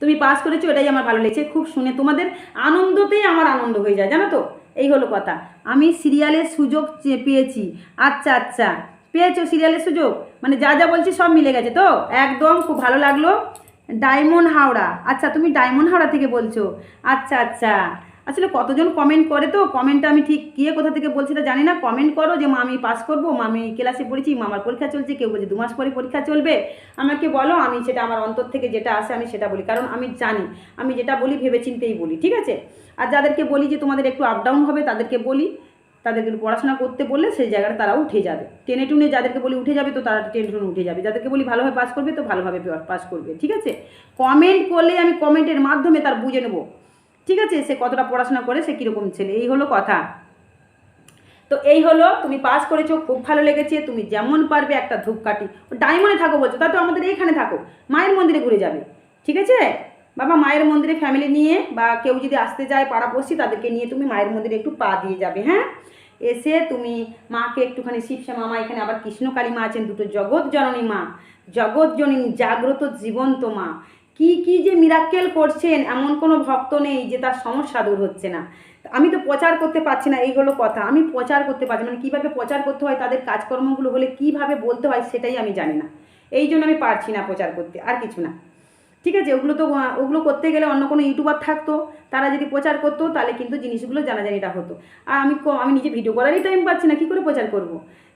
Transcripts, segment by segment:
তুমি পাস করেছ, এটাই আমার ভালো লেগেছে, খুব শুনে তোমাদের আনন্দতেই আমার আনন্দ হয়ে যায়, জানো তো? এই হলো কথা। আমি সিরিয়ালের সুযোগ পেয়েছি। আচ্ছা আচ্ছা। পেয়েছ সিরিয়ালের সুযোগ? মানে যা যা বলছি সব মিলে গেছে তো? একদম খুব ভালো লাগল। ডায়মন্ড হাওড়া। আচ্ছা তুমি ডায়মন্ড হাওড়া থেকে বলছো। আচ্ছা আচ্ছা। আসলে কতজন কমেন্ট করে তো? কমেন্টটা আমি ঠিক কে কোথা থেকে বলছি তা জানি না। কমেন্ট করো যে, মা, আমি পাস করব, মা, আমি ক্লাসে পড়েছি, মা, আমার পরীক্ষা চলছে, কেউ বলছে দু মাস পরে পরীক্ষা চলবে। আমাকে বলো, আমি সেটা আমার অন্তর থেকে যেটা আসে, আমি সেটা বলি। কারণ আমি জানি, আমি যেটা বলি ভেবে চিন্তেই বলি, ঠিক আছে? আর যাদেরকে বলি যে, তোমাদের একটু আপ ডাউন হবে, তাদেরকে বলি। তাদেরকে পড়াশোনা করতে বললে সেই জায়গাটা তারা উঠে যাবে। টেনে টুনে যাদেরকে বলি উঠে যাবে, তো তারা টেনে টুনে উঠে যাবে। যাদেরকে বলি ভালোভাবে পাস করবে, তো ভালোভাবে পাস করবে, ঠিক আছে? কমেন্ট করলে আমি কমেন্টের মাধ্যমে তার বুঝে নেব। ঠিক আছে? সে কতটা পড়াশোনা করে, সে কীরকম ছেলে? এই হলো কথা। তো এই হলো, তুমি পাস করেছ, খুব ভালো লেগেছে, তুমি যেমন পারবে একটা ধূপকাঠি। ডায়মন্ডে থাকো বলছো, তা তো আমাদের এইখানে থাকো। মায়ের মন্দিরে ঘুরে যাবে। ঠিক আছে? বাবা মায়ের মন্দিরে ফ্যামিলি নিয়ে বা কেউ যদি আসতে যায় পাড়াপড়শি তাদেরকে নিয়ে তুমি মায়ের মন্দিরে একটু পা দিয়ে যাবে হ্যাঁ? এসে তুমি মাকে একটুখানি শিবসা মামা, এখানে আবার কৃষ্ণকালী মা আছেন, দুটো জগৎ জননী মা। জগৎ জননী, জাগ্রত জীবন্ত মা। কি কি যে মিরাক্কেল করছেন, এমন কোনো ভক্ত নেই যে তার সমস্যা দূর হচ্ছে না। আমি তো প্রচার করতে পারছি না, এই হলো কথা। আমি প্রচার করতে পারছি। মানে কীভাবে প্রচার করতে হয়, তাদের কাজকর্মগুলো হলে কীভাবে বলতে হয় সেটাই আমি জানি না। এই জন্য আমি পারছি না প্রচার করতে, আর কিছু না। ঠিক আছে, ওগুলো তো, ওগুলো করতে গেলে অন্য কোনো ইউটিউবার থাকতো, তারা যদি প্রচার করতো, তাহলে কিন্তু জিনিসগুলো জানাজানিটা হতো। আর আমি আমি নিজে ভিডিও করারই টাইম পাচ্ছি না, কী করে প্রচার করব।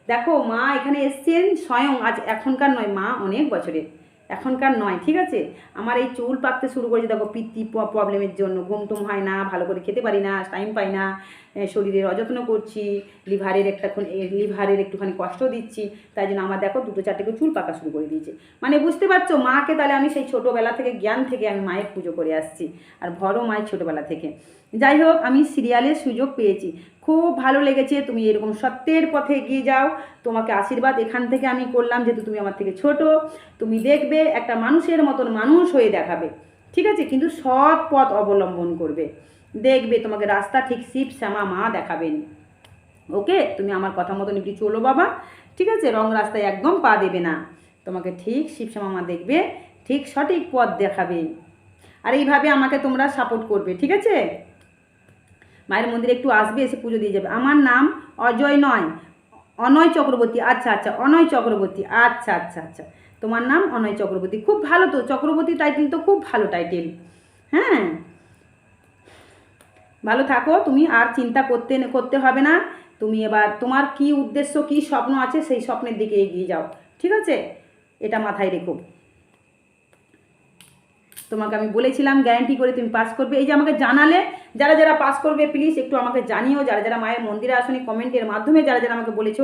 দেখো, মা এখানে এসছেন স্বয়ং, আজ এখনকার নয়, মা অনেক বছরের। এখনকার নয়, ঠিক আছে? আমার এই চুল পাকতে শুরু করেছে, দেখো, পিত্তি প্রবলেমের জন্য। ঘুম টুম হয় না, ভালো করে খেতে পারি না টাইম পাই না। শরীরের অযত্ন করছি, লিভারের একটা লিভারের একটুখানি কষ্ট দিচ্ছি, তাই জন্য আমার দেখো দুটো চারটে চুল পাকা শুরু করে দিয়েছে। মানে বুঝতে পারছ, মাকে তাহলে আমি সেই ছোটোবেলা থেকে, জ্ঞান থেকে আমি মায়ের পুজো করে আসছি, আর ভরও মায়ের ছোটোবেলা থেকে। যাই হোক, আমি সিরিয়ালের সুযোগ পেয়েছি। খুব ভালো লেগেছে, তুমি এরকম সত্যের পথে এগিয়ে যাও, তোমাকে আশীর্বাদ এখান থেকে আমি করলাম, যেহেতু তুমি আমার থেকে ছোট, তুমি দেখবে একটা মানুষের মতন মানুষ হয়ে দেখাবে, ঠিক আছে? কিন্তু সৎ পথ অবলম্বন করবে। দেখবে, তোমাকে রাস্তা ঠিক শিব শ্যামা মা দেখাবেন। ওকে? তুমি আমার কথা মতন একটু চলো বাবা। ঠিক আছে? রং রাস্তায় একদম পা দেবে না। তোমাকে ঠিক শিব শ্যামা মা দেখবে, ঠিক সঠিক পথ দেখাবে। আর এইভাবে আমাকে তোমরা সাপোর্ট করবে, ঠিক আছে? মায়ের মন্দিরে একটু আসবে, এসে পুজো দিয়ে যাবে। আমার নাম অজয় নয়, অনয় চক্রবর্তী। আচ্ছা আচ্ছা অনয় চক্রবর্তী। আচ্ছা আচ্ছা আচ্ছা। তোমার নাম অনয় চক্রবর্তী। খুব ভালো তো, চক্রবর্তী টাইটেল তো খুব ভালো টাইটেল হ্যাঁ? ভালো থাকো, তুমি আর চিন্তা করতে করতে হবে না। তুমি এবার তোমার কি উদ্দেশ্য, কি স্বপ্ন আছে সেই স্বপ্নের দিকে এগিয়ে যাও। ঠিক আছে? এটা মাথায় রেখো। তোমাকে আমি বলেছিলাম গ্যারান্টি করে তুমি পাস করবে। এই যে আমাকে জানালে, যারা যারা পাস করবে প্লিজ একটু আমাকে জানিও। যারা যারা মায়ের মন্দিরে আসনি কমেন্টের মাধ্যমে যারা যারা আমাকে বলেছ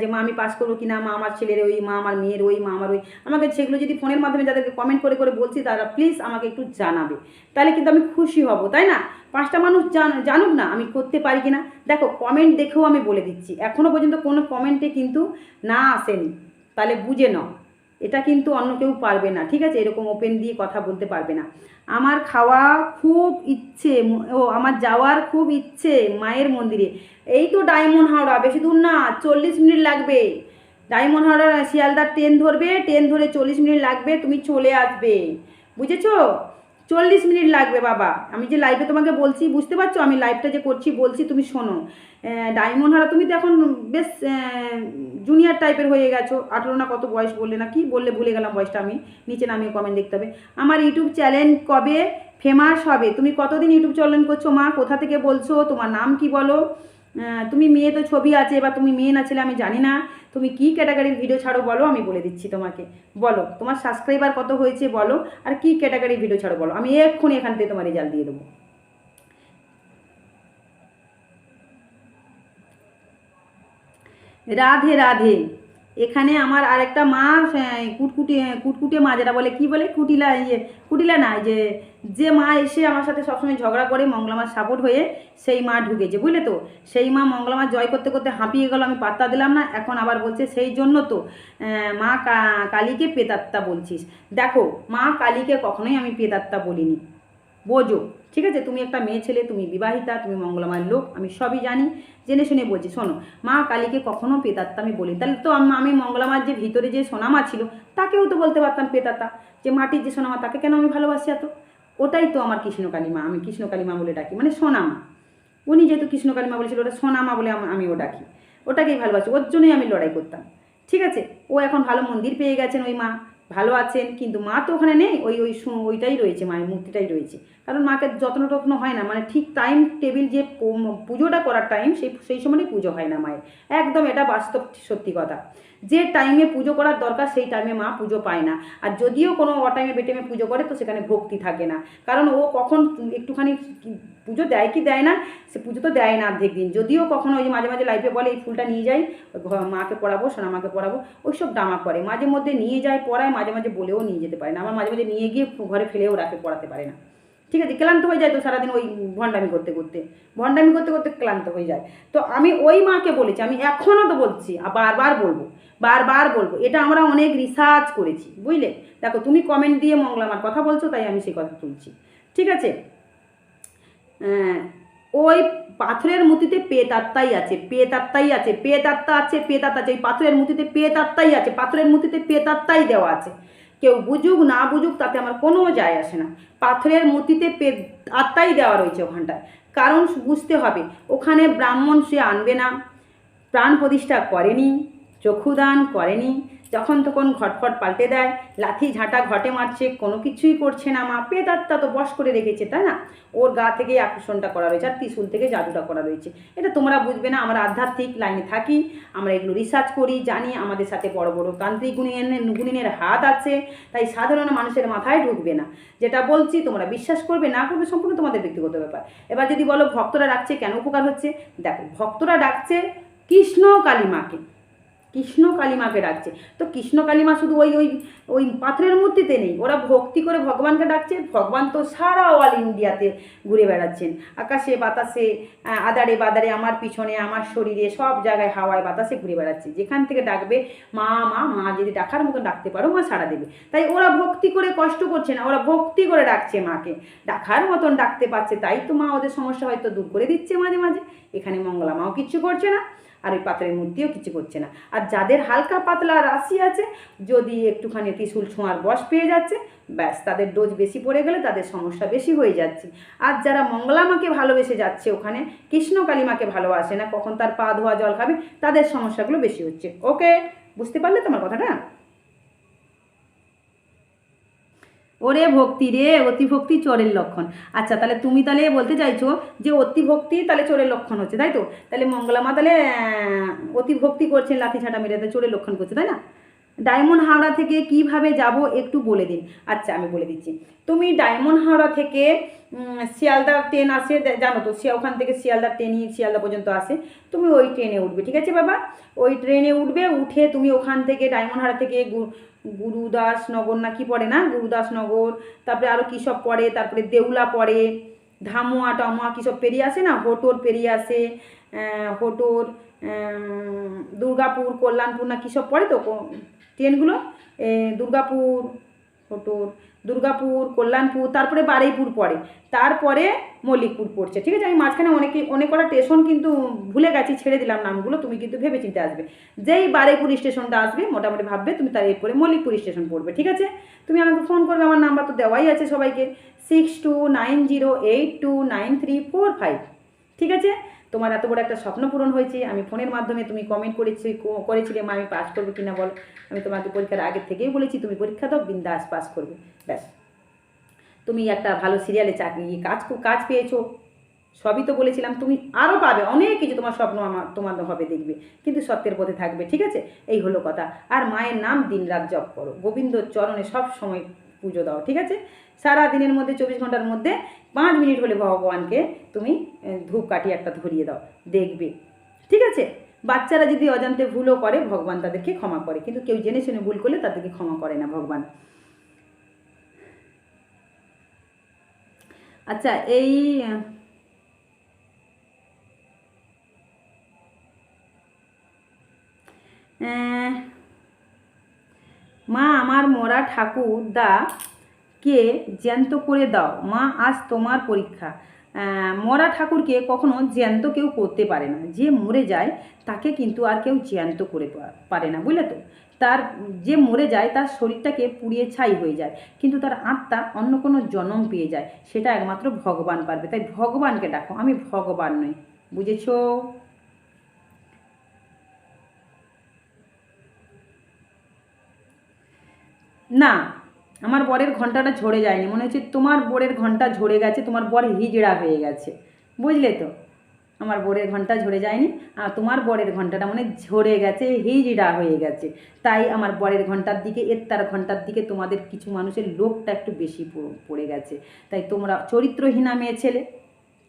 যে মা আমি পাস করব কি না মা আমার ছেলের ওই, মা আমার মেয়ের ওই, মা আমার ওই, আমাকে সেগুলো যদি ফোনের মাধ্যমে যাদেরকে কমেন্ট করে করে বলছি, তারা প্লিজ আমাকে একটু জানাবে। তাহলে কিন্তু আমি খুশি হব, তাই না? পাঁচটা মানুষ জান- জানুক না, আমি করতে পারি কি না দেখো কমেন্ট দেখেও আমি বলে দিচ্ছি। এখনও পর্যন্ত কোনো কমেন্টে কিন্তু না আসেনি। তাহলে বুঝে নাও। এটা কিন্তু অন্য কেউ পারবে না, ঠিক আছে? এরকম ওপেন দিয়ে কথা বলতে পারবে না। আমার খাওয়া খুব ইচ্ছে, ও আমার যাওয়ার খুব ইচ্ছে মায়ের মন্দিরে। এই তো ডায়মন্ড হাওড়া, বেশি দূর না, চল্লিশ মিনিট লাগবে। ডায়মন্ড হাওড়া শিয়ালদার ট্রেন ধরবে ট্রেন ধরে চল্লিশ মিনিট লাগবে, তুমি চলে আসবে। বুঝেছ? চল্লিশ মিনিট লাগবে বাবা। আমি যে লাইভে তোমাকে বলছি, বুঝতে পারছ? আমি লাইভটা যে করছি, বলছি, তুমি শোনো। ডায়মন্ড হারা, তুমি তো এখন বেশ জুনিয়র টাইপের হয়ে গেছো। আঠেরো না কত বয়স বললে না কি? বললে ভুলে গেলাম বয়সটা আমি। নিচে নামিয়ে কমেন্ট দেখতে হবে। আমার ইউটিউব চ্যানেল কবে? ফেমাস হবে। তুমি কতদিন ইউটিউব চ্যানেল করছ মা? কোথা থেকে বলছো? তোমার নাম কি বলো? তুমি মেয়ে তো ছবি আছে বা তুমি মেয়ে না ছেলে, আমি জানি না। তুমি কি ক্যাটাগরির ভিডিও ছাড়ো বলো, আমি বলে দিচ্ছি তোমাকে। বলো, তোমার সাবস্ক্রাইবার কত হয়েছে বলো, আর কি ক্যাটাগরির ভিডিও ছাড়ো বলো, আমি এক্ষুনি এখান থেকে তোমার রেজাল্ট দিয়ে দেবো। রাধে রাধে। এখানে আমার আরেকটা মা আহ, কুটকুটি কুটকুটে মা যেটা বলে কি বলে? কুটিলা ইয়ে কুটিলা না যে যে মা এসে আমার সাথে সবসময় ঝগড়া করে মঙ্গলামার সাপোর্ট হয়ে সেই মা ঢুকেছে বুঝলে তো? সেই মা মঙ্গলামার জয় করতে করতে হাঁপিয়ে গেল আমি পাত্তা দিলাম না এখন আবার বলছে সেই জন্য তো মা কালীকে পেতাত্তা বলছিস। দেখো মা কালীকে কখনোই আমি পেতাত্তা বলিনি। বোঝো। ঠিক আছে? তুমি একটা মেয়ে ছেলে, তুমি বিবাহিতা, তুমি মঙ্গলমার লোক, আমি সবই জানি। জেনে শুনে বলছি, শোনো, মা কালীকে কখনো পেতাত্তা আমি বলি তাহলে তো আমি মঙ্গলামার যে ভিতরে যে সোনামা ছিল, তাকেও তো বলতে পারতাম পেতাতা যে মাটির যে সোনামা, তাকে কেন আমি ভালোবাসি এত? ওটাই তো আমার কৃষ্ণকালী মা আমি কৃষ্ণকালী মা বলে ডাকি। মানে সোনামা। উনি যেহেতু কৃষ্ণকালী মা বলেছিল, ওটা সোনামা বলে আমি ও ডাকি। ওটাকেই ভালোবাসি, ওর জন্যই আমি লড়াই করতাম। ঠিক আছে? ও এখন ভালো মন্দির পেয়ে গেছেন ওই মা। ভালো আছেন, কিন্তু মা তো ওখানে নেই, ওই ওই ওইটাই রয়েছে, মায়ের মূর্তিটাই রয়েছে। কারণ মাকে যত্ন টত্ন হয় না মানে ঠিক টাইম টেবিল যে পুজোটা করার টাইম সেই সেই সময়ই পুজো হয় না মায়ের। একদম এটা বাস্তব সত্যি কথা। যে টাইমে পুজো করার দরকার, সেই টাইমে মা পুজো পায় না। আর যদিও কোনো অ অটাইমে বেটাইমে পুজো করে, তো সেখানে ভক্তি থাকে না। কারণ ও কখন একটুখানি পুজো দেয় কি দেয় না, সে পুজো তো দেয় না অর্ধেক দিন। যদিও কখনো ওই যে মাঝে মাঝে লাইফে বলে, এই ফুলটা নিয়ে যাই মাকে পড়াবো সোনা মাকে পড়াবো ওই সব ডামা করে। মাঝে মধ্যে নিয়ে যায়, পড়ায়, মাঝে মাঝে বলেও নিয়ে যেতে পারে না। আমার মাঝে মাঝে নিয়ে গিয়ে ঘরে ফেলেও রাখে, পড়াতে পারে না। ঠিক আছে, ক্লান্ত হয়ে যায় তো সারাদিন ওই ভণ্ডামি করতে করতে। ভণ্ডামি করতে করতে ক্লান্ত হয়ে যায়। তো আমি ওই মাকে বলেছি, আমি এখনও তো বলছি, আর বারবার বলব বারবার বলব, এটা আমরা অনেক রিসার্চ করেছি, বুঝলে? দেখো, তুমি কমেন্ট দিয়ে মঙ্গলা আমার কথা বলছো, তাই আমি সেই কথা তুলছি। ঠিক আছে? ওই পাথরের মূর্তিতে পেত আত্মাই আছে, পেত আত্মাই আছে, পেত আত্মা আছে, পেত আত্মা আছে। ওই পাথরের মূর্তিতে পেত আত্মাই আছে, পাথরের মূর্তিতে পেত আত্মাই দেওয়া আছে। কেউ বুঝুক, না বুঝুক, তাতে আমার কোনো যায় আসে না। পাথরের মূর্তিতে পেত আত্মাই দেওয়া রয়েছে ওখানটায়। কারণ বুঝতে হবে, ওখানে ব্রাহ্মণ সে আনবে না, প্রাণ প্রতিষ্ঠা করেনি, চক্ষুদান করেনি যখন তখন ঘটফট পাল্টে দেয়, লাথি ঝাঁটা ঘটে মারছে, কোনো কিছুই করছে না মা পেতাত্তা তো বশ করে রেখেছে, তাই না? ওর গা থেকেই আকর্ষণটা করা রয়েছে আর ত্রিশুল থেকে জাদুটা করা রয়েছে। এটা তোমরা বুঝবে না, আমরা আধ্যাত্মিক লাইনে থাকি, আমরা এগুলো রিসার্চ করি, জানি আমাদের সাথে বড় বড় তান্ত্রিক গুণিনের গুণিনের হাত আছে, তাই সাধারণ মানুষের মাথায় ঢুকবে না। যেটা বলছি তোমরা বিশ্বাস করবে, না করবে সম্পূর্ণ তোমাদের ব্যক্তিগত ব্যাপার। এবার যদি বলো ভক্তরা ডাকছে কেন উপকার হচ্ছে? দেখো, ভক্তরা ডাকছে কৃষ্ণ কালীমাকে কৃষ্ণ কালীমাকে ডাকছে। তো কৃষ্ণ কালীমা শুধু ওই ওই ওই পাথরের মূর্তিতে নেই, ওরা ভক্তি করে ভগবানকে ডাকছে। ভগবান তো সারা অল ইন্ডিয়াতে ঘুরে বেড়াচ্ছেন। আকাশে, বাতাসে আদারে বাদারে আমার পিছনে, আমার শরীরে, সব জায়গায় হাওয়ায়, বাতাসে ঘুরে বেড়াচ্ছে। যেখান থেকে ডাকবে, মা মা মা, যদি ডাকার মতো ডাকতে পারো, মা সাড়া দেবে। তাই ওরা ভক্তি করে কষ্ট করছে না, ওরা ভক্তি করে ডাকছে মাকে। ডাকার মতন ডাকতে পারছে, তাই তো মা ওদের সমস্যা হয়তো দূর করে দিচ্ছে মাঝে মাঝে। এখানে মঙ্গলা মাও কিচ্ছু করছে না। আর ওই পাত্রের মধ্যেও কিছু করছে না। আর যাদের হালকা পাতলা রাশি আছে, যদি একটুখানি ত্রিশুল ছোঁয়ার বস পেয়ে যাচ্ছে, ব্যাস, তাদের ডোজ বেশি পড়ে গেলে তাদের সমস্যা বেশি হয়ে যাচ্ছে। আর যারা মঙ্গলামাকে ভালোবেসে যাচ্ছে ওখানে, কৃষ্ণ কালীমাকে ভালোবাসে না, কখন তার পা ধোয়া জল খাবে, তাদের সমস্যাগুলো বেশি হচ্ছে। ওকে বুঝতে পারলে তোমার কথাটা? ওরে ভক্তি রে অতিভক্তি চোরের লক্ষণ। আচ্ছা তাহলে তুমি তাহলে বলতে চাইছো যে অতিভক্তি তাহলে চোরের লক্ষণ হচ্ছে, তাই তো? তাহলে মঙ্গলামা তাহলে অতিভক্তি করছেন লাথি ছাটা মেরে চোরের লক্ষণ করছে, তাই না? ডায়মন্ড হাওড়া থেকে কীভাবে যাব একটু বলে দিন। আচ্ছা আমি বলে দিচ্ছি। তুমি ডায়মন্ড হাওড়া থেকে শিয়ালদা ট্রেন আসে জানো তো ওখান থেকে শিয়ালদা ট্রেনই শিয়ালদা পর্যন্ত আসে। তুমি ওই ট্রেনে উঠবে, ঠিক আছে বাবা? ওই ট্রেনে উঠবে, উঠে তুমি ওখান থেকে ডায়মন্ড হাওড়া থেকে গুরুদাসনগর না কি পড়ে না? গুরুদাসনগর, তারপরে আরও কী সব পড়ে, তারপরে দেউলা পড়ে, ধামুয়া, টামুয়া কী সব পেরিয়ে আসে না? হোটোর পেরিয়ে আসে হোটোর দুর্গাপুর, কল্যাণপুর না কী সব পড়ে তো? ট্রেনগুলো দুর্গাপুর হোটোর দুর্গাপুর, কল্যাণপুর, তারপরে বারুইপুর পড়ে তারপরে মল্লিকপুর পড়ছে। ঠিক আছে? আমি মাঝখানে অনেকে, অনেক কটা স্টেশন কিন্তু ভুলে গেছি, ছেড়ে দিলাম নামগুলো, তুমি কিন্তু ভেবে চিন্তে আসবে। যেই বারুইপুর স্টেশনটা আসবে, মোটামুটি ভাববে তুমি তার এরপরে মল্লিকপুর স্টেশন পড়বে। ঠিক আছে? তুমি আমাকে ফোন করবে, আমার নাম্বার তো দেওয়াই আছে সবাইকে। Six two nine zero eight two nine three four five ঠিক আছে? তোমার এত বড় একটা স্বপ্ন পূরণ হয়েছে, আমি ফোনের মাধ্যমে তুমি কমেন্ট করেছি করেছিলে, মা, আমি পাস করব কিনা বল। আমি তোমাকে পরীক্ষার আগে থেকেই বলেছি, তুমি পরীক্ষা দাও, বিন্দাস পাস করবে। ব্যাস। তুমি একটা ভালো সিরিয়ালে চাকরি, কাজ কাজ পেয়েছ। সবই তো বলেছিলাম, তুমি আরও পাবে, অনেক কিছু তোমার স্বপ্ন আমার, তোমার হবে দেখবে। কিন্তু সত্যের পথে থাকবে, ঠিক আছে? এই হলো কথা। আর মায়ের নাম দিনরাত জপ করো। গোবিন্দ চরণে সব সময় পুজো দাও ঠিক আছে? সারা দিনের মধ্যে চব্বিশ ঘণ্টার মধ্যে পাঁচ মিনিট হলে ভগবানকে তুমি ধূপ কাঠি একটা ধরিয়ে দাও দেখবে ঠিক আছে? বাচ্চারা যদি অজান্তে ভুলও করে ভগবান তাদেরকে ক্ষমা করে কিন্তু কেউ জেনে শুনে ভুল করলে তাদেরকে ক্ষমা করে না ভগবান। আচ্ছা এই আহ, মা, আমার মরা ঠাকুর দা কে জ্যান্ত করে দাও। মা, আজ তোমার পরীক্ষা। মরা ঠাকুরকে কখনো জ্যান্ত কেউ করতে পারে না। যে মরে যায়, তাকে কিন্তু আর কেউ জ্যান্ত করে পারে না, বুঝলে তো? তার, যে মরে যায়, তার শরীরটাকে পুড়িয়ে ছাই হয়ে যায়। কিন্তু তার আত্মা অন্য কোনো জন্ম পেয়ে যায়। সেটা একমাত্র ভগবান পারবে। তাই ভগবানকে ডাকো। আমি ভগবান নই। বুঝেছ? না, আমার বরের ঘন্টাটা ঝরে যায়নি। মনে হচ্ছে তোমার বরের ঘণ্টা ঝরে গেছে, তোমার বর হিজড়া হয়ে গেছে। বুঝলে তো? আমার বরের ঘণ্টা ঝরে যায়নি, আর তোমার বরের ঘন্টাটা মনে ঝরে গেছে, হিজড়া হয়ে গেছে। তাই আমার বরের ঘণ্টার দিকে এর তার ঘণ্টার দিকে তোমাদের কিছু মানুষের লোভটা একটু বেশি পড়ে গেছে। তাই তোমরা চরিত্রহীনা মেয়ে ছেলে।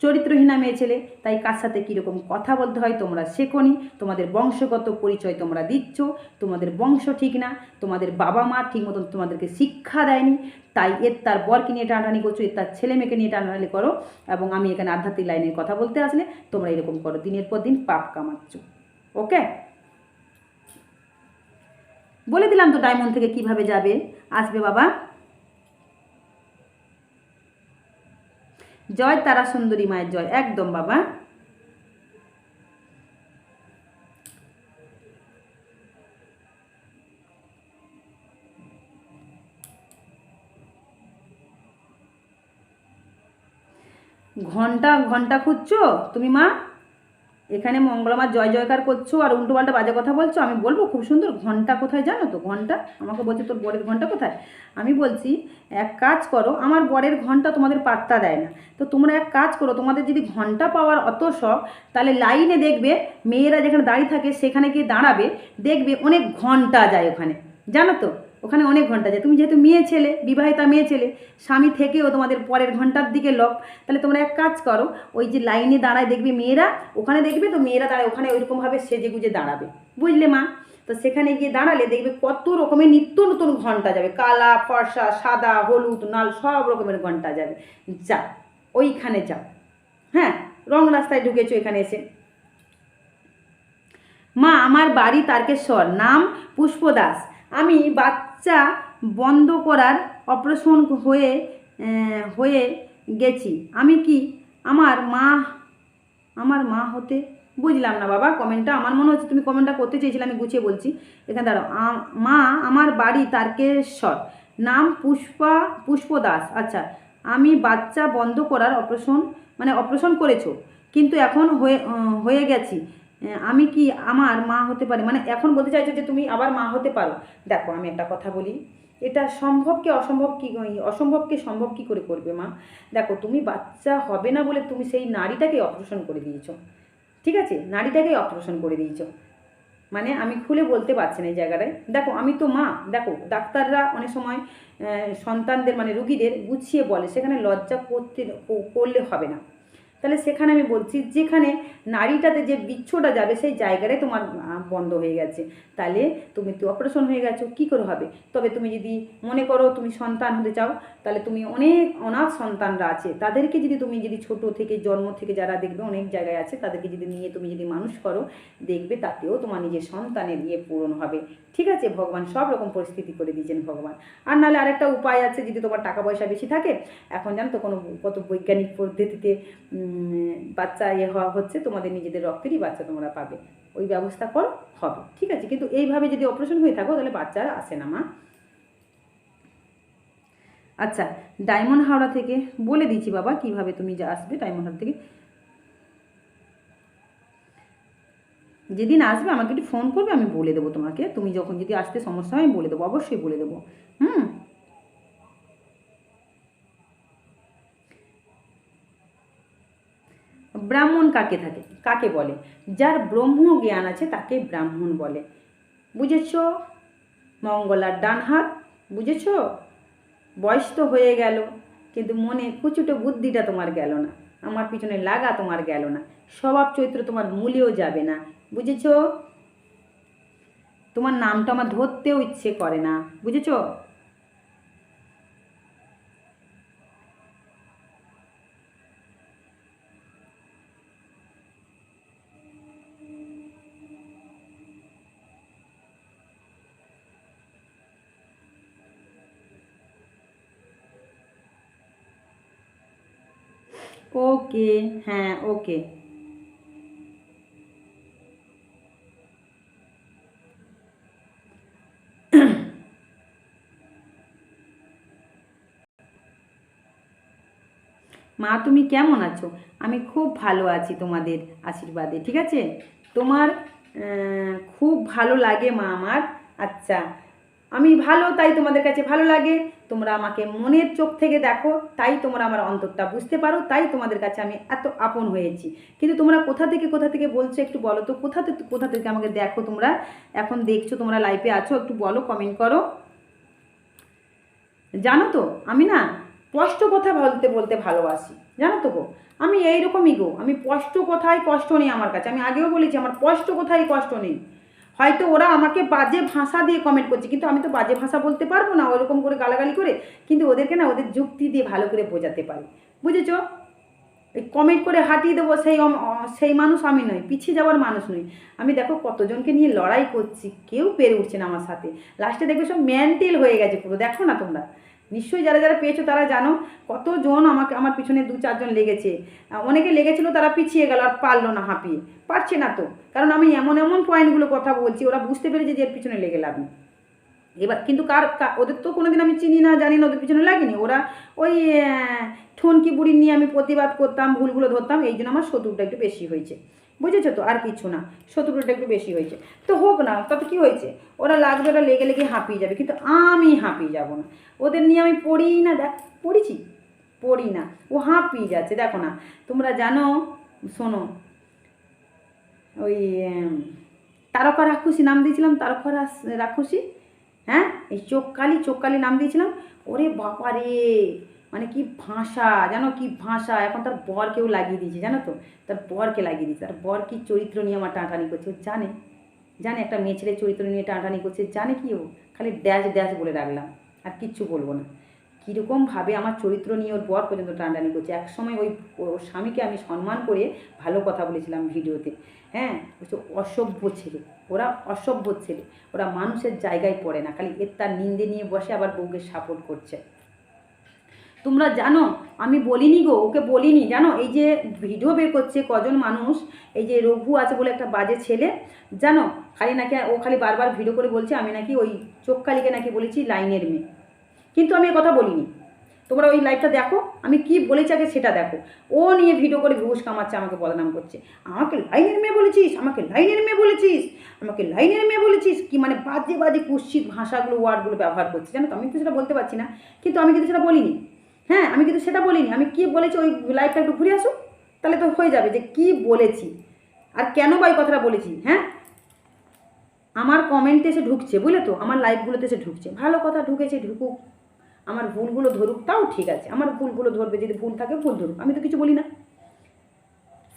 চরিত্রহীনা মেয়ে ছেলে। তাই কার সাথে কীরকম কথা বলতে হয় তোমরা শেখনি তোমাদের বংশগত পরিচয় তোমরা দিচ্ছ। তোমাদের বংশ ঠিক না। তোমাদের বাবা মা ঠিক মতন তোমাদেরকে শিক্ষা দেয়নি। তাই এর তার বরকে নিয়ে টানাটানি করছ, এর তার ছেলে মেয়েকে নিয়ে টানাটানি করো। এবং আমি এখানে আধ্যাত্মিক লাইনের কথা বলতে আসলে তোমরা এরকম করো। দিনের পর দিন পাপ কামাচ্ছ। ওকে? বলে দিলাম তো ডায়মন্ড থেকে কীভাবে যাবে। আসবে বাবা? জয় তারা সুন্দরী মায়ের জয় একদম বাবা। ঘণ্টা ঘণ্টা খুঁজছো? তুমি মা? এখানে মঙ্গলমার জয় জয়কার করছ আর উল্টো পাল্টা বাজে কথা বলছো, আমি বলব খুব সুন্দর ঘণ্টা কোথায় জানো তো? ঘণ্টা? আমাকে বলছে তোর বরের ঘণ্টা কোথায়? আমি বলছি, এক কাজ করো, আমার বরের ঘণ্টা তোমাদের পাত্তা দেয় না। তো তোমরা এক কাজ করো, তোমাদের যদি ঘণ্টা পাওয়ার অত শখ, তাহলে লাইনে দেখবে মেয়েরা যেখানে দাঁড়িয়ে থাকে সেখানে গিয়ে দাঁড়াবে, দেখবে অনেক ঘণ্টা যায় ওখানে। জানো তো? ওখানে অনেক ঘণ্টা যায়। তুমি যেহেতু মেয়ে ছেলে, বিবাহিতা মেয়ে ছেলে, স্বামী থেকেও তোমাদের পরের ঘণ্টার দিকে লক তাহলে তোমরা এক কাজ করো, ওই যে লাইনে দাঁড়ায় দেখবে মেয়েরা, ওখানে দেখবে তো মেয়েরা দাঁড়ায়, ওখানে ওইরকমভাবে সেজে গুজে দাঁড়াবে। বুঝলে মা? তো সেখানে গিয়ে দাঁড়ালে দেখবে কত রকমের নিত্য নতুন ঘণ্টা যাবে। কালা, ফর্সা, সাদা, হলুদ, নাল, সব রকমের ঘণ্টা যাবে। যা, ওইখানে যাও হ্যাঁ রং রাস্তায় ঢুকেছো এখানে এসে। মা, আমার বাড়ি তারকেশ্বর, নাম পুষ্পদাস। আমি বাচ্চা বন্ধ করার অপারেশন হয়ে হয়ে গেছি। আমি কি আমার মা আমার মা হতে বুঝলাম না বাবা। কমেন্টটা আমার মনে হচ্ছে তুমি কমেন্টটা করতে চেয়েছিলে, আমি গুছিয়ে বলছি। এখানে দাঁড়াও মা, আমার বাড়ি তারকেশ্বর। নাম পুষ্পা, পুষ্প দাস। আচ্ছা আমি বাচ্চা বন্ধ করার অপারেশন মানে অপারেশন করেছ, কিন্তু এখন হয়ে হয়ে গেছি। আমি কি আমার মা হতে পারি? মানে এখন বলতে চাইছো যে তুমি আবার মা হতে পারো? দেখো, আমি একটা কথা বলি। এটা সম্ভবকে অসম্ভব কি অসম্ভবকে সম্ভব কি করে করবে মা? দেখো, তুমি বাচ্চা হবে না বলে তুমি সেই নারীটাকে অপারেশন করে দিয়েছ। ঠিক আছে? নারীটাকেই অপারেশন করে দিয়েছ। মানে আমি খুলে বলতে পারছি না এই জায়গাটায়। দেখো, আমি তো মা। দেখো, ডাক্তাররা অনেক সময় সন্তানদের মানে রুগীদের গুছিয়ে বলে, সেখানে লজ্জা করতে, করলে হবে না। তাহলে সেখানে আমি বলছি, যেখানে নারীটাতে যে বিচ্ছটা যাবে, সেই জায়গাটাই তোমার বন্ধ হয়ে গেছে। তাহলে তুমি তো অপারেশন হয়ে গেছো, কী করে হবে? তবে তুমি যদি মনে করো তুমি সন্তান হতে চাও, তাহলে তুমি অনেক অনাথ সন্তানরা আছে। তাদেরকে যদি তুমি যদি ছোট থেকে, জন্ম থেকে যারা দেখবে, অনেক জায়গায় আছে, তাদেরকে যদি নিয়ে তুমি যদি মানুষ করো, দেখবে তাতেও তোমার নিজের সন্তানের ইয়ে পূরণ হবে। ঠিক আছে? ভগবান সব রকম পরিস্থিতি করে দিয়েছেন ভগবান। আর নাহলে আরেকটা উপায় আছে, যদি তোমার টাকা পয়সা বেশি থাকে, এখন জানো তো কোনো কত বৈজ্ঞানিক পদ্ধতিতে বাচ্চা ইয়ে হওয়া হচ্ছে, তোমাদের নিজেদের রক্তেরই বাচ্চা তোমরা পাবে। ওই ব্যবস্থা কর, হবে, ঠিক আছে? কিন্তু এইভাবে যদি অপারেশন হয়ে থাকো, তাহলে বাচ্চা আসে না, মা। আচ্ছা ডায়মন্ড হাওড়া থেকে বলে দিচ্ছি বাবা, কীভাবে তুমি যা আসবে ডায়মন্ড হাওড়া থেকে। যেদিন আসবে, আমাকে একটু ফোন করবে, আমি বলে দেবো তোমাকে। তুমি যখন যদি আসতে সমস্যা হয়, আমি বলে দেবো, অবশ্যই বলে দেবো। হুম? ব্রাহ্মণ কাকে থাকে? কাকে বলে? যার ব্রহ্ম জ্ঞান আছে তাকে ব্রাহ্মণ বলে। বুঝেছ? মঙ্গলার ডান হাত, বুঝেছ? বয়স তো হয়ে গেল, কিন্তু মনে কুচুটো বুদ্ধিটা তোমার গেল না। আমার পিছনে লাগা তোমার গেল না। স্বভাব চরিত্র তোমার মূলেও যাবে না। বুঝেছ? তোমার নামটা আমার ধরতেও ইচ্ছে করে না। বুঝেছ? ওকে হ্যাঁ ওকে। মা, তুমি কেমন আছো? আমি খুব ভালো আছি তোমাদের আশীর্বাদে, ঠিক আছে? তোমার খুব ভালো লাগে মা আমার? আচ্ছা আমি ভালো, তাই তোমাদের কাছে ভালো লাগে। তোমরা আমাকে মনের চোখ থেকে দেখো, তাই তোমরা আমার অন্তরটা বুঝতে পারো, তাই তোমাদের কাছে আমি এত আপন হয়েছি। কিন্তু তোমরা কোথা থেকে কোথা থেকে বলছো একটু বলো তো, কোথা থেকে কোথা থেকে আমাকে দেখো তোমরা? এখন দেখছ তোমরা লাইফে আছো, একটু বলো কমেন্ট করো। জানো তো, আমি না স্পষ্ট কথা বলতে বলতে ভালোবাসি। জানো তো গো, আমি এইরকমই গো, আমি স্পষ্ট কথায় কষ্ট নেই আমার কাছে। আমি আগেও বলেছি, আমার স্পষ্ট কথায় কষ্ট নেই। হয়তো ওরা আমাকে বাজে ভাষা দিয়ে কমেন্ট করছে, কিন্তু আমি তো বাজে ভাষা বলতে পারব না, ওরকম করে গালাগালি করে, কিন্তু ওদেরকে না ওদের যুক্তি দিয়ে ভালো করে বোঝাতে পারি। বুঝেছ? এই কমেন্ট করে হাঁটিয়ে দেবো সেই সেই মানুষ আমি নই, পিছিয়ে যাওয়ার মানুষ নই। আমি দেখো কতজনকে নিয়ে লড়াই করছি, কেউ পেরে উঠছে না আমার সাথে। লাস্টে দেখবে সব মেন্টেল হয়ে গেছে পুরো, দেখো না তোমরা। নিশ্চয়ই যারা যারা পেয়েছ তারা জানো কতজন আমাকে, আমার পিছনে দু চারজন লেগেছে। অনেকে লেগেছিল তারা পিছিয়ে গেল আর পারল না হাঁপিয়ে। পারছে না তো। কারণ আমি এমন এমন পয়েন্টগুলো কথা বলছি, ওরা বুঝতে পেরেছে যে এর পিছনে লেগে লাভ। এবার কিন্তু কার ওদের তো কোনোদিন আমি চিনি না, জানি না ওদের পিছনে লাগেনি। ওরা ওই ঠনকি বুড়ি নিয়ে আমি প্রতিবাদ করতাম, ভুলগুলো ধরতাম, এই জন্য আমার শত্রুটা একটু বেশি হয়েছে। বুঝেছ তো? আর কিছু না। শত্রুটা একটু বেশি হয়েছে। তো হোক না, তাতে কি হয়েছে? ওরা লাগবে, ওরা লেগে লেগে হাঁপিয়ে যাবে। কিন্তু আমি হাঁপিয়ে যাব না। ওদের নিয়ে আমি পড়ি না। দেখ, পড়েছি? পড়ি না। ও হাঁপিয়ে যাচ্ছে। দেখো না, তোমরা জানো, শোনো, ওই তারকা রাক্ষসী নাম দিয়েছিলাম, তারকা রাক্ষসী হ্যাঁ? এই চোখকালি চোখকালি নাম দিয়েছিলাম। ওরে বাবা রে মানে কি ভাষা, জানো কি ভাষা? এখন তার বরকেও লাগিয়ে দিয়েছে, জানো তো? তার বরকে লাগিয়ে দিয়েছে। তার বর কি চরিত্র নিয়ে আমার টাঁটানি করছে, ও জানে। জানে, একটা মেয়ে ছেলের চরিত্র নিয়ে টাঁটানি করছে, জানে কি ও? খালি ড্যাশ ড্যাশ বলে রাখলাম, আর কিচ্ছু বলব না। কীরকমভাবে আমার চরিত্র নিয়ে ওর বর পর্যন্ত টানাটানি করছে। একসময় ওই, ওর স্বামীকে আমি সম্মান করে ভালো কথা বলেছিলাম ভিডিওতে। হ্যাঁ? হচ্ছে অসভ্য ছেলে। ওরা অসভ্য ছেলে। ওরা মানুষের জায়গায় পড়ে না। খালি এর তার নিন্দে নিয়ে বসে আবার বউকে সাপোর্ট করছে। তোমরা জানো, আমি বলিনি গো, ওকে বলিনি। জানো, এই যে ভিডিও বের করছে কজন মানুষ, এই যে রঘু আছে বলে একটা বাজে ছেলে, জানো, খালি নাকি ও খালি বারবার ভিডিও করে বলছে, আমি নাকি ওই চোখকালিকে নাকি বলেছি লাইনের মেয়ে। কিন্তু আমি কথা বলিনি। তোমরা ওই লাইভটা দেখো, আমি কি বলেছি আগে সেটা দেখো। ও নিয়ে ভিডিও করে ঘুষ কামাচ্ছে, আমাকে বদনাম করছে। আমাকে লাইনের মেয়ে বলেছিস? আমাকে লাইনের মেয়ে বলেছিস? আমাকে লাইনের মেয়ে বলেছিস? কি মানে বাজে বাজে কুৎসিত ভাষাগুলো, ওয়ার্ডগুলো ব্যবহার করছে। জানো তো, আমি তো সেটা বলতে পারছি না, কিন্তু আমি কিন্তু সেটা বলিনি। হ্যাঁ আমি কিন্তু সেটা বলিনি। আমি কি বলেছি ওই লাইভটা একটু ঘুরে আসো তাহলে তো হয়ে যাবে যে কি বলেছি। আর কেন বা এই কথাটা বলেছি হ্যাঁ? আমার কমেন্টে এসে ঢুকছে, বুঝলে তো? আমার লাইভগুলোতে এসে ঢুকছে। ভালো কথা ঢুকেছে, ঢুকুক। আমার ভুলগুলো ধরুক, তাও ঠিক আছে। আমার ভুলগুলো ধরবে, যদি ভুল থাকে ভুল ধরুক। আমি তো কিছু বলি না।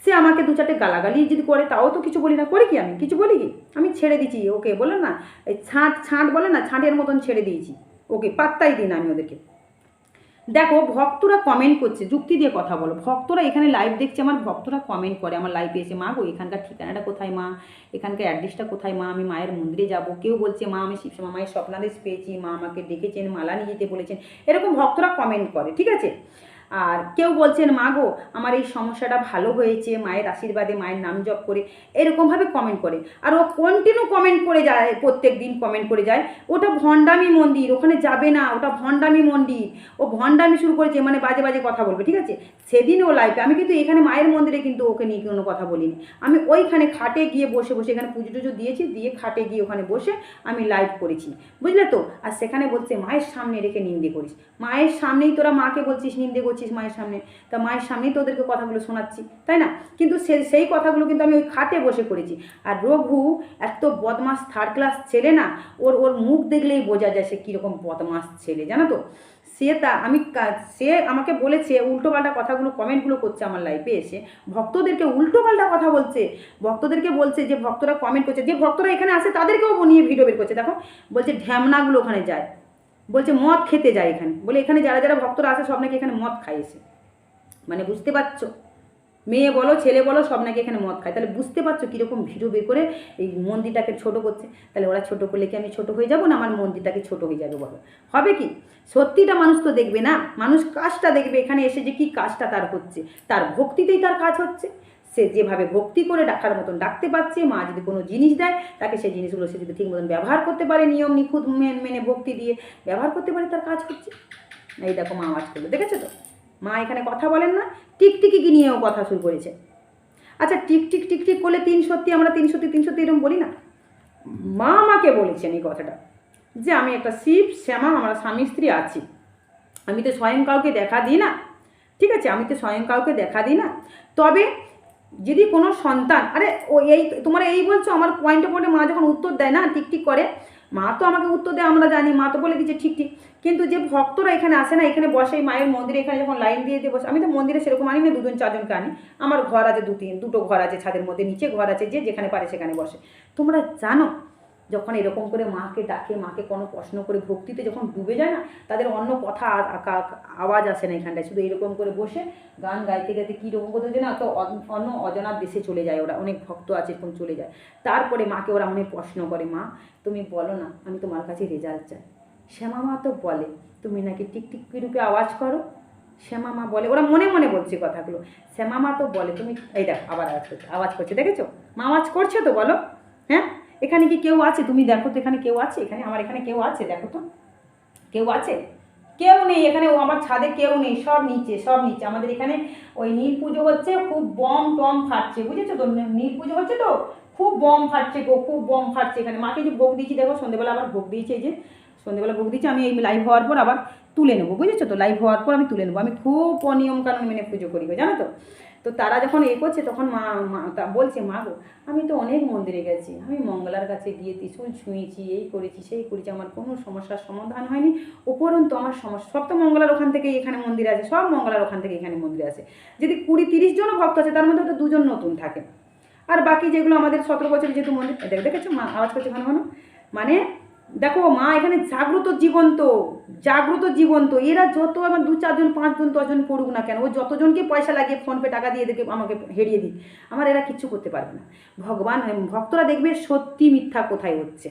সে আমাকে দু চারটে গালাগালি যদি করে, তাও তো কিছু বলি না। করে কি আমি? কিছু বলি কি? আমি ছেড়ে দিচ্ছি, ওকে বলে না, এই ছাঁট ছাঁট বলে না, ছাঁটের মতন ছেড়ে দিয়েছি। ওকে পাত্তাই দিই না আমি ওদেরকে। দেখো, ভক্তরা কমেন্ট করছে, যুক্তি দিয়ে কথা বলো। ভক্তরা এখানে লাইভ দেখছে, আমার ভক্তরা কমেন্ট করে, আমার লাইভে এসে, মা গো, এখানকার ঠিকানাটা কোথায়, মা? এখানকার অ্যাড্রেসটা কোথায়, মা? আমি মায়ের মন্দিরে যাব। কেউ বলছে, মা, আমি শিবসমা মায়ের স্বপ্নাদেশ পেয়েছি, মা আমাকে ডেকেছেন, মালা নিয়ে যেতে বলেছেন। এরকম ভক্তরা কমেন্ট করে, ঠিক আছে? আর কেউ বলছেন, মা গো, আমার এই সমস্যাটা ভালো হয়েছে, মায়ের আশীর্বাদে, মায়ের নাম জপ করে। এরকমভাবে কমেন্ট করে। আর ও কন্টিনিউ কমেন্ট করে যায় প্রত্যেক দিন কমেন্ট করে যায়, ওটা ভণ্ডামি মন্দির, ওখানে যাবে না, ওটা ভণ্ডামি মন্দির। ও ভণ্ডামি শুরু করেছে মানে বাজে বাজে কথা বলবে, ঠিক আছে? সেদিন ও লাইফে আমি কিন্তু এখানে মায়ের মন্দিরে কিন্তু ওকে নিয়ে কোনো কথা বলিনি। আমি ওইখানে খাটে গিয়ে বসে বসে এখানে পুজো টুজো দিয়েছি, দিয়ে খাটে গিয়ে ওখানে বসে আমি লাইভ করেছি। বুঝলে তো? আর সেখানে বলছে, মায়ের সামনে রেখে নিন্দে করিস। মায়ের সামনেই তোরা মাকে বলছিস, নিন্দে করছিস মায়ের সামনে? তা মায়ের সামনেই তো ওদেরকে কথাগুলো শোনাচ্ছি, তাই না? কিন্তু সে, সেই কথাগুলো কিন্তু আমি ওই খাটে বসে করেছি। আর রঘু এত বদমাস থার্ড ক্লাস ছেলে না, ওর ওর মুখ দেখলেই বোঝা যায় সে কীরকম বদমাস ছেলে, জানো তো? সে তা, আমি সে আমাকে বলেছে, উল্টোপাল্টা কথাগুলো, কমেন্টগুলো করছে আমার লাইফে এসে। ভক্তদেরকে উল্টোপাল্টা কথা বলছে। ভক্তদেরকে বলছে যে ভক্তরা কমেন্ট করছে, যে ভক্তরা এখানে আসে তাদেরকেও নিয়ে ভিডিও বের করছে। দেখো, বলছে ঢ্যামনাগুলো ওখানে যায়। বলছে মদ খেতে যায় এখানে। বলে এখানে যারা যারা ভক্তরা আসে সব নাকি এখানে মদ খায় এসে। মানে বুঝতে পারছ? মেয়ে বলো, ছেলে বলো, সব নাকি এখানে মদ খায়। তাহলে বুঝতে পারছ কীরকম ভিডিও বের করে এই মন্দিরটাকে ছোট করছে? তাহলে ওরা ছোট করলে কি আমি ছোট হয়ে যাব না আমার মন্দিরটাকে ছোট হয়ে যাবে বলো? হবে কি? সত্যিটা মানুষ তো দেখবে না। মানুষ কাজটা দেখবে এখানে এসে যে কি কাজটা তার হচ্ছে। তার ভক্তিতেই তার কাজ হচ্ছে। সে যেভাবে ভক্তি করে ডাকার মতন ডাকতে পারছে, মা যদি কোনো জিনিস দেয়, তাকে সেই জিনিসগুলো সে যদি ঠিক মতন ব্যবহার করতে পারে, নিয়ম নিখুঁত মেন মেনে ভক্তি দিয়ে ব্যবহার করতে পারে, তার কাজ হচ্ছে। এই দেখো মা আওয়াজ করল, দেখেছ তো? মা এখানে কথা বলেন না, টিকটিকি কি নিয়েও কথা শুরু করেছে। আচ্ছা টিক টিক টিক টিক করলে তিন সত্যি আমরা তিন সত্যি তিন সত্যি এরকম বলি না? মা আমাকে বলেছেন এই কথাটা, যে আমি একটা শিব, শ্যামা, আমরা স্বামী স্ত্রী আছি। আমি তো স্বয়ং কাউকে দেখা দিই না, ঠিক আছে? আমি তো স্বয়ং কাউকে দেখা দিই না। তবে যদি কোনো সন্তান, আরে ও এই তোমরা এই বলছো, আমার পয়েন্টে পয়েন্টে মা যখন উত্তর দেয় না ঠিক ঠিক করে, মা তো আমাকে উত্তর দেয়, আমরা জানি, মা তো বলে দিচ্ছে ঠিক ঠিক। কিন্তু যে ভক্তরা এখানে আসে না, এখানে বসে মায়ের মন্দিরে এখানে যখন লাইন দিয়ে দিয়ে বসে, আমি তো মন্দিরে সেরকম আনি না, দুজন চারজনকে আনি। আমার ঘর আছে দু তিন, দুটো ঘর আছে ছাদের মধ্যে, নিচে ঘর আছে যে যেখানে পারে সেখানে বসে। তোমরা জানো যখন এরকম করে মাকে ডাকে, মাকে কোনো প্রশ্ন করে ভক্তিতে যখন ডুবে যায় না, তাদের অন্য কথা আওয়াজ আসে না এখানটায়। শুধু এরকম করে বসে গান গাইতে গাইতে কী রকম করতে যে না, তো অন- অন্য অজানার দেশে চলে যায় ওরা, অনেক ভক্ত আছে এরকম চলে যায়। তারপরে মাকে ওরা অনেক প্রশ্ন করে, মা, তুমি বলো না, আমি তোমার কাছে রেজাল্ট চাই। শ্যামা মা তো বলে, তুমি নাকি টিকটিক রূপে আওয়াজ করো? শ্যামা মা বলে, ওরা মনে মনে বলছে কথাগুলো। শ্যামা মা তো বলে, তুমি, এই দেখো, আবার আওয়াজ করছে আওয়াজ করছে, দেখেছ? মা, আওয়াজ করছে তো বলো হ্যাঁ? এখানে কি কেউ আছে? তুমি দেখো তো এখানে কেউ আছে? এখানে আমার এখানে কেউ আছে? দেখো তো। কেউ আছে? কেউ নেই এখানে। আমার ছাদে কেউ নেই। সব নিচে সব নিচে। আমাদের এখানে ওই নীল পুজো হচ্ছে, খুব বম টম ফাটছে। বুঝেছ তো? নীল পুজো হচ্ছে তো? খুব বম ফাটছে গো, খুব বম ফাটছে এখানে। মাকে যে ভোগ দিয়েছি, দেখো সন্ধ্যেবেলা আবার ভোগ দিয়েছে এই যে। সন্ধ্যেবেলা ভোগ দিয়েছি, আমি এই লাইভ হওয়ার পর আবার তুলে নেব। বুঝেছ তো? লাইভ হওয়ার পর আমি তুলে নেব। আমি খুব অনিয়ম কানুন মেনে পুজো করি জানো তো? তো তারা যখন এ করছে, তখন মা মা বলছে, মা গো, আমি তো অনেক মন্দিরে গেছি। আমি মঙ্গলার কাছে গিয়ে ত্রিশূল ছুঁয়েছি, এই করেছি, সেই করেছি, আমার কোনো সমস্যার সমাধান হয়নি। উপরন্তু আমার সমস্যা সব তো মঙ্গলার ওখান থেকে এখানে মন্দির আছে, সব মঙ্গলার ওখান থেকে এখানে মন্দির আছে। যদি কুড়ি, তিরিশ জনও ভক্ত আছে, তার মধ্যে হয়তো দুজন নতুন থাকে। আর বাকি যেগুলো আমাদের সতেরো বছর যেহেতু মন্দির, দেখ, দেখেছ মা, আওয়াজ করছে ঘন ঘন মানে দেখো মা এখানে জাগ্রত জীবন্ত জাগ্রত জীবন্ত। এরা যত আমার দু চারজন, পাঁচজন, দশজন পড়ুক না কেন, ও যতজনকে পয়সা লাগিয়ে ফোনপে টাকা দিয়ে দেখে আমাকে হেরিয়ে দিই আমার এরা কিচ্ছু করতে পারবে না। ভগবান, ভক্তরা দেখবে সত্যি মিথ্যা কোথায় হচ্ছে।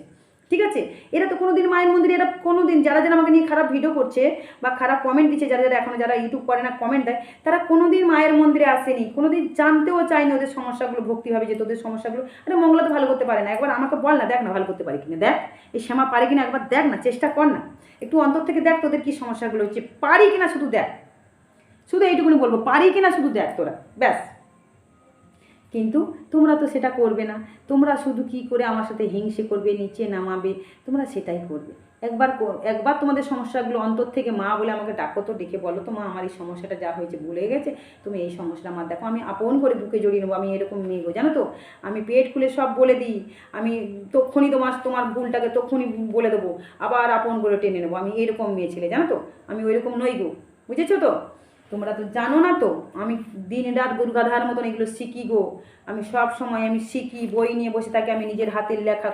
ঠিক আছে? এরা তো কোনোদিন মায়ের মন্দিরে এরা কোনোদিন যারা যারা আমাকে নিয়ে খারাপ ভিডিও করছে বা খারাপ কমেন্ট দিচ্ছে, যারা যারা এখনও যারা ইউটিউব করে না কমেন্ট দেয়, তারা কোনোদিন মায়ের মন্দিরে আসেনি। কোনোদিন জানতেও চায়নি ওদের সমস্যাগুলো ভক্তিভাবে যে তোদের সমস্যাগুলো। আরে মঙ্গলা তো ভালো করতে পারে না। একবার আমাকে বল না, দেখ না ভালো করতে পারি কিনা। দেখ, এই শ্যামা পারে কিনা একবার দেখ না, চেষ্টা কর না। একটু অন্তর থেকে দেখ তোদের কী সমস্যাগুলো হচ্ছে। পারি কিনা শুধু দেখ। শুধু এইটুকুনি বলব, পারি কিনা শুধু দেখ তোরা। ব্যাস। কিন্তু তোমরা তো সেটা করবে না। তোমরা শুধু কি করে আমার সাথে হিংসে করবে, নিচে নামাবে? তোমরা সেটাই করবে। একবার একবার তোমাদের সমস্যাগুলো অন্তর থেকে মা বলে আমাকে ডাকো তো, ডেকে বলো তো, মা, আমার এই সমস্যাটা যা হয়েছে ভুলে গেছে। তুমি এই সমস্যাটা আমার দেখো। আমি আপন করে বুকে জড়িয়ে নেব। আমি এরকম গো, জানো তো? আমি পেট খুলে সব বলে দিই। আমি তক্ষুনি তোমার তোমার ভুলটাকে তক্ষুনি বলে দেবো। আবার আপন করে টেনে নেব। আমি এরকম মেয়ে ছেলে, জানো তো? আমি ওইরকম নই গো। বুঝেছ তো? তোমরা তো জানো না তো, আমি দিন রাত দুর্গাধার মতন এগুলো শিখি গো। আমি সব সময় আমি শিখি, বই নিয়ে বসে থাকি, আমি নিজের হাতের লেখা